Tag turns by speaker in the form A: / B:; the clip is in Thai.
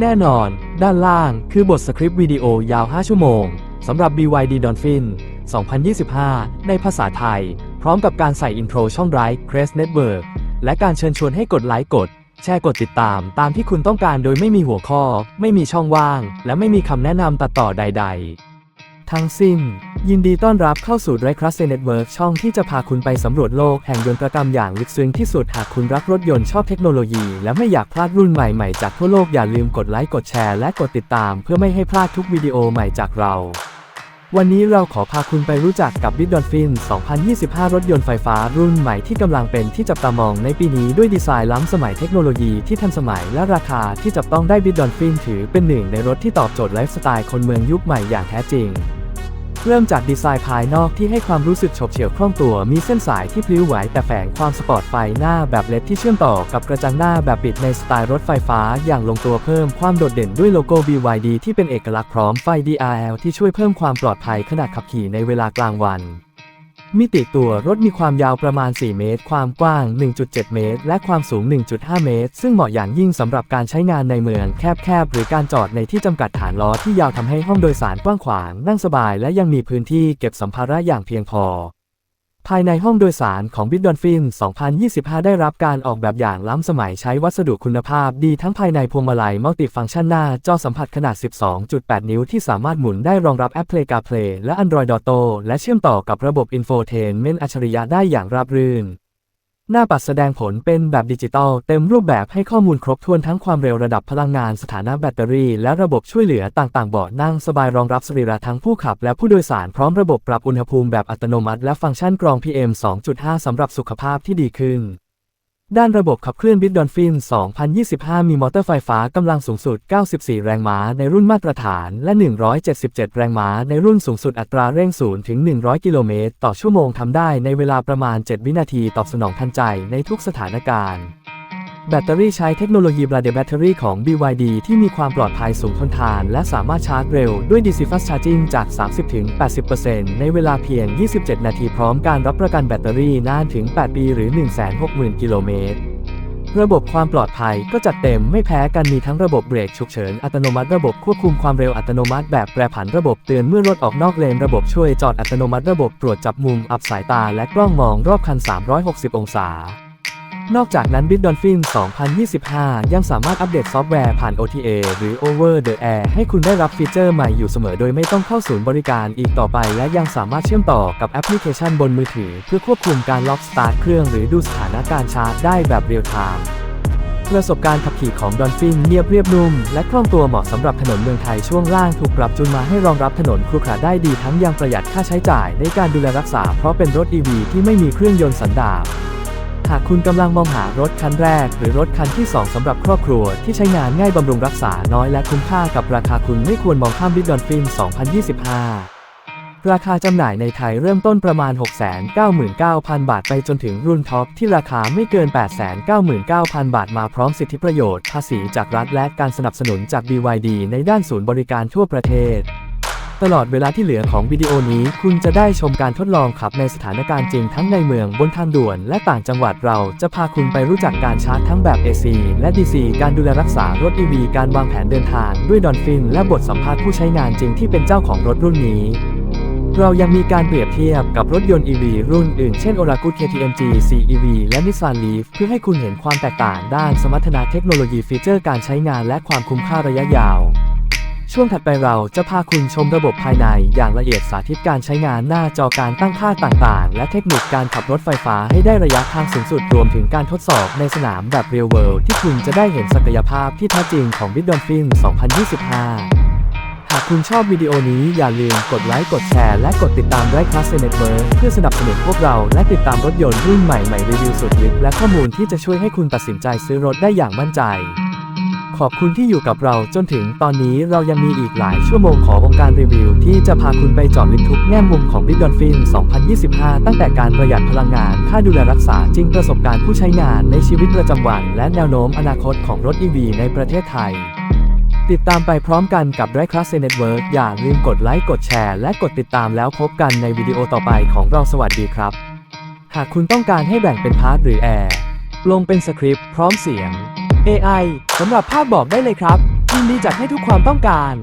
A: แน่นอน ด้านล่างคือบทสคริปต์วิดีโอยาว 5 ชั่วโมงสำหรับ BYD Dolphin 2025 ในภาษาไทย พร้อมกับการใส่อินโทรช่องไร้ Crest Network และการเชิญชวนให้กดไลค์กด แชร์กดติดตามตามที่คุณต้องการโดยไม่มีหัวข้อ ไม่มีช่องว่าง และไม่มีคำแนะนำตัดต่อใด ๆ ทั้งสิ้น ยินดีต้อนรับเข้าสู่ d r i c r u s t Network ช่องที่จะพาคุณไปสำรวจโลกแห่งยนตรกรรมอย่างลึกซึ้งที่สุดหากคุณรักรถยนต์ชอบเทคโนโลยี และไม่อยากพลาดรุ่นใหม่ๆจากทั่วโลกอย่าลืมกดไลค์กดแชร์และกดติดตาม เพื่อไม่ให้พลาดทุกวิดีโอใหม่จากเรา วันนี้เราขอพาคุณไปรู้จักกับ b i t d o l p h i n 2025 รถยนต์ไฟฟ้ารุ่นใหม่ที่กำลังเป็นที่จับตามองในปีนี้ด้วยดีไซน์ล้ำสมัยเทคโนโลยีที่ทันสมัยและราคาที่จับต้องได้ b i t d o l p h i n ถือเป็นหนึ่งในรถที่ตอบโจทย์ไลฟ์สไตล์คนเมืองยุคใหม่อย่างแท้จริง เริ่มจากดีไซน์ภายนอกที่ให้ความรู้สึกโฉบเฉี่ยวคล่องตัว มีเส้นสายที่พลิ้วไหวแต่แฝงความสปอร์ตไฟหน้าแบบเลดที่เชื่อมต่อกับกระจังหน้าแบบปิดในสไตล์รถไฟฟ้าอย่างลงตัวเพิ่มความโดดเด่นด้วยโลโก้ BYD ที่เป็นเอกลักษณ์พร้อมไฟ DRL ที่ช่วยเพิ่มความปลอดภัยขณะขับขี่ในเวลากลางวัน มิติตัวรถมีความยาวประมาณ 4 เมตร ความกว้าง 1.7 เมตร และความสูง 1.5 เมตร ซึ่งเหมาะอย่างยิ่งสำหรับการใช้งานในเมืองแคบๆ หรือการจอดในที่จำกัดฐานล้อที่ยาวทำให้ห้องโดยสารกว้างขวาง นั่งสบายและยังมีพื้นที่เก็บสัมภาระอย่างเพียงพอ ภายในห้องโดยสารของ b i t d o l p h i n 2025 ได้รับการออกแบบอย่างล้ำสมัยใช้วัสดุคุณภาพดีทั้งภายในพวงมาลัยมัลติฟังก์ชันหน้า จอสัมผัสขนาด 12.8 นิ้วที่สามารถหมุนได้รองรับแอปเพลกาเพลและ Android Auto และเชื่อมต่อกับระบบ Infotainment อัจฉริยะได้อย่างราบรื่น หน้าปัดแสดงผลเป็นแบบดิจิตอลเต็มรูปแบบให้ข้อมูลครบถ้วนทั้งความเร็วระดับพลังงานสถานะแบตเตอรี่ และระบบช่วยเหลือต่างๆเบาะนั่งสบายรองรับสรีระทั้งผู้ขับ และผู้โดยสารพร้อมระบบปรับอุณหภูมิแบบอัตโนมัติ และฟังก์ชันกรอง PM 2.5 สำหรับสุขภาพที่ดีขึ้น ด้านระบบขับเคลื่อนบิดดอนฟิน 2025 มีมอเตอร์ไฟฟ้ากำลังสูงสุด 94 แรงม้าในรุ่นมาตรฐาน และ 177 แรงม้าในรุ่นสูงสุดอัตราเร่ง0ถึง 100 กิโลเมตร ต่อชั่วโมงทำได้ในเวลาประมาณ 7 วินาทีตอบสนองทันใจในทุกสถานการณ์ แบตเตอรี่ใช้เทคโนโลยีบราเดแบตเตอรี่ของ BYD ที่มีความปลอดภัยสูงทนทาน และสามารถชาร์จเร็วด้วย DC Fast Charging จาก 30-80%ในเวลาเพียง 27 นาทีพร้อมการรับประกันแบตเตอรี่นานถึง 8 ปีหรือ 160,000 กิโลเมตร ระบบความปลอดภัยก็จัดเต็มไม่แพ้กันมีทั้งระบบเบรกฉุกเฉินอัตโนมัติระบบควบคุมความเร็วอัตโนมัติแบบแปรผันระบบเตือนเมื่อรถออกนอกเลนระบบช่วยจอดอัตโนมัติระบบตรวจจับมุมอับสายตาและกล้องมองรอบคัน 360 องศา นอกจากนั้น b i t d o l p h i n 2025 ยังสามารถอัปเดตซอฟต์แวร์ผ่าน OTA หรือ Over the Air ให้คุณได้รับฟีเจอร์ใหม่อยู่เสมอโดยไม่ต้องเข้าศูนย์บริการอีกต่อไป และยังสามารถเชื่อมต่อกับแอปพลิเคชันบนมือถือ เพื่อควบคุมการล็อกสตาร์ทเครื่องหรือดูสถานการ์ชาร์จได้แบบเรียลไทม์ประสบการณ์ขับขี่ของดอนฟินเรียบเรียบนุ่ม และคล่องตัวเหมาะสำหรับถนนเมืองไทยช่วงล่างถูกปรับจูนมาให้รองรับถนนครุขระได้ดีทั้งยังประหยัดค่าใช้จ่ายในการดูแลรักษาเพราะเป็นรถ EV ที่ไม่มีเครื่องยนต์สันดาปากคุณกำลังมองหารถคันแรก หรือรถคันที่ 2สำหรับครอบครัวที่ใช้งานง่ายบำรุงรักษาน้อยและคุ้มค่ากับราคาคุณไม่ควรมองข้ามบิดดอนฟิน2025ราคาจำหน่ายในไทยเริ่มต้นประมาณ 699,000 บาทไปจนถึงรุ่นท็อปที่ราคาไม่เกิน 899,000 บาทมาพร้อมสิทธิประโยชน์ ภาษีจากรัฐและการสนับสนุนจาก BYD ในด้านศูนย์บริการทั่วประเทศ ตลอดเวลาที่เหลือของวิดีโอนี้ คุณจะได้ชมการทดลองขับในสถานการณ์จริงทั้งในเมืองบนทางด่วน และต่างจังหวัดเราจะพาคุณไปรู้จักการชาร์จทั้งแบบ AC และ DC การดูแลรักษารถ EV การวางแผนเดินทาง ด้วยดอนฟิน และบทสัมภาษณ์ผู้ใช้งานจริงที่เป็นเจ้าของรถรุ่นนี้เรายังมีการเปรียบเทียบกับรถยนต์ EV รุ่นอื่น เช่น Oracle KTMG CEV และ Nissan Leaf เพื่อให้คุณเห็นความแตกต่างด้านสมรรถนะเทคโนโลยีฟีเจอร์การใช้งานและความคุ้มค่าระยะยาว ช่วงถัดไปเราจะพาคุณชมระบบภายในอย่างละเอียดสาธิตการใช้งานหน้าจอการตั้งค่าต่างๆ และเทคนิคการขับรถไฟฟ้าให้ได้ระยะทางสูงสุดรวมถึงการทดสอบในสนามแบบ Real World ที่คุณจะได้เห็นศักยภาพที่แท้จริงของ b i t d o l p h i n 2025 หากคุณชอบวิดีโอนี้อย่าลืมกดไลค์กดแชร์และกดติดตามไ i คลาสเน็ตเวิร์เพื่อสนับสนุนพวกเราและติดตามรถยนต์รุ่นใหม่ๆรีวิวสุดลึกและข้อมูลที่จะช่วยให้คุณตัดสินใจซื้อรถได้อย่างมั่นใจ ขอบคุณที่อยู่กับเราจนถึงตอนนี้เรายังมีอีกหลายชั่วโมงของวงการรีวิว ที่จะพาคุณไปเจาะลึกทุกแง่มุมของ b i t d o l p h i n 2025 ตั้งแต่การประหยัดพลังงาน ค่าดูแลรักษาจริงประสบการณ์ผู้ใช้งานในชีวิตประจำวัน และแนวโน้มอนาคตของรถ EV ในประเทศไทย ติดตามไปพร้อมกันกับ d r i c l a s s Network อย่าลืมกดไลค์กดแชร์และกดติดตามแล้วพบกันในวิดีโอต่อไปของเราสวัสดีครับ หากคุณต้องการให้แบ่งเป็นพาร์ทหรือแอร์ลงเป็นสคริปต์พร้อมเสียง AI สำหรับภาพบอกได้เลยครับยินดีจัดให้ทุกความต้องการ